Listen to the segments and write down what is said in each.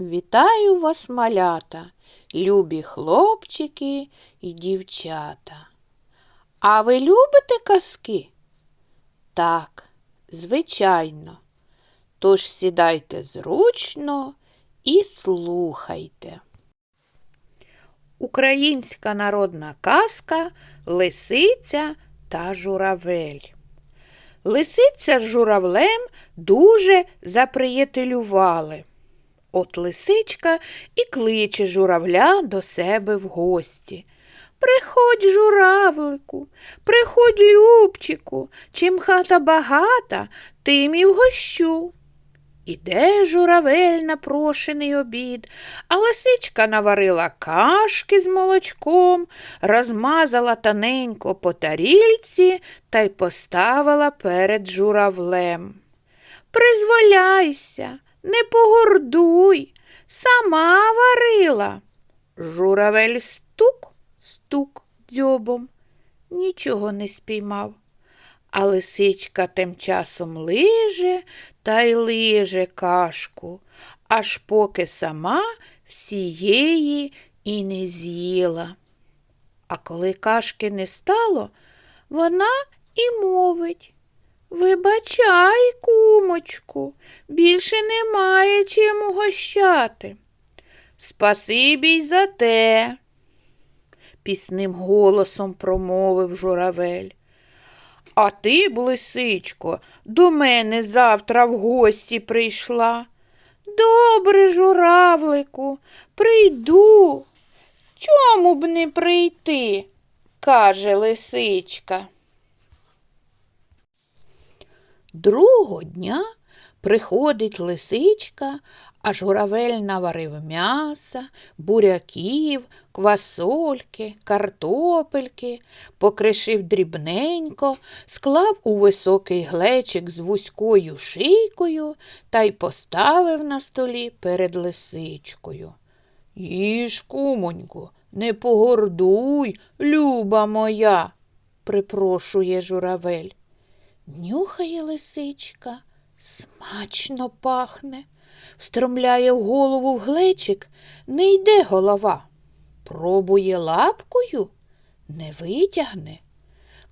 Вітаю вас, малята, любі хлопчики і дівчата. А ви любите казки? Так, звичайно. Тож сідайте зручно і слухайте. Українська народна казка Лисиця та журавель. Лисиця з журавлем дуже заприятелювали. От лисичка і кличе журавля до себе в гості. Приходь, журавлику, приходь, любчику, чим хата багата, тим і вгощу. Іде журавель на прошений обід, а лисичка наварила кашки з молочком, розмазала тоненько по тарільці та й поставила перед журавлем. Призволяйся, не погордуй, сама варила. Журавель стук, стук дзьобом, нічого не спіймав. А лисичка тим часом лиже та й лиже кашку, аж поки сама всієї і не з'їла. А коли кашки не стало, вона і мовить. Вибачай, кумочку, більше немає чим угощати. Спасибі й за те, пісним голосом промовив журавель. А ти б, лисичко, до мене завтра в гості прийшла. Добре, журавлику, прийду. Чому б не прийти? каже лисичка. Другого дня приходить лисичка, а журавель наварив м'яса, буряків, квасольки, картопельки, покришив дрібненько, склав у високий глечик з вузькою шийкою та й поставив на столі перед лисичкою. Їж, кумонько, не погордуй, люба моя, припрошує журавель. Нюхає лисичка, смачно пахне, встромляє голову в глечик, не йде голова. Пробує лапкою, не витягне.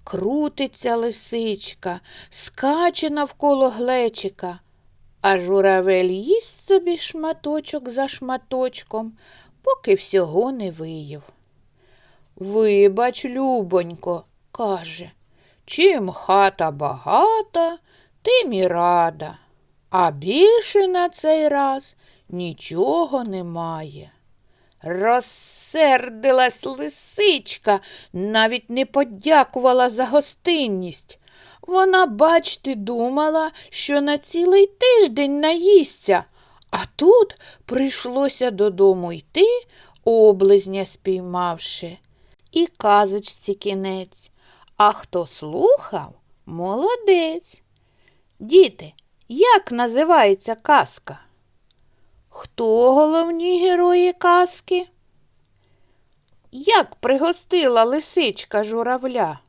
Крутиться лисичка, скаче навколо глечика, а журавель їсть собі шматочок за шматочком, поки всього не виїв. Вибач, любонько, каже. Чим хата багата, тим і рада, а більше на цей раз нічого немає. Розсердилась лисичка, навіть не подякувала за гостинність. Вона, бачти, думала, що на цілий тиждень наїсться, а тут прийшлося додому йти, облизня спіймавши. І казочці кінець. А хто слухав, молодець. Діти, як називається казка? Хто головні герої казки? Як пригостила лисичка журавля?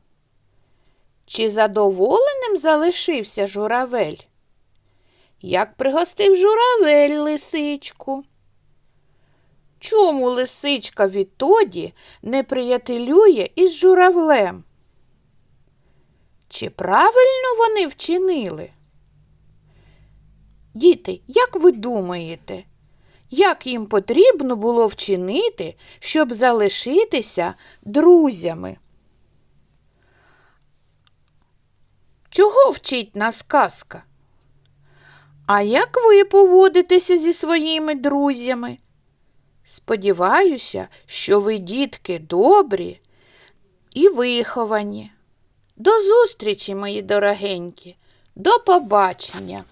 Чи задоволеним залишився журавель? Як пригостив журавель лисичку? Чому лисичка відтоді не приятелює із журавлем? Чи правильно вони вчинили? Діти, як ви думаєте, як їм потрібно було вчинити, щоб залишитися друзями? Чого вчить нас казка? А як ви поводитеся зі своїми друзями? Сподіваюся, що ви, дітки, добрі і виховані. До зустрічі, мої дорогенькі, до побачення!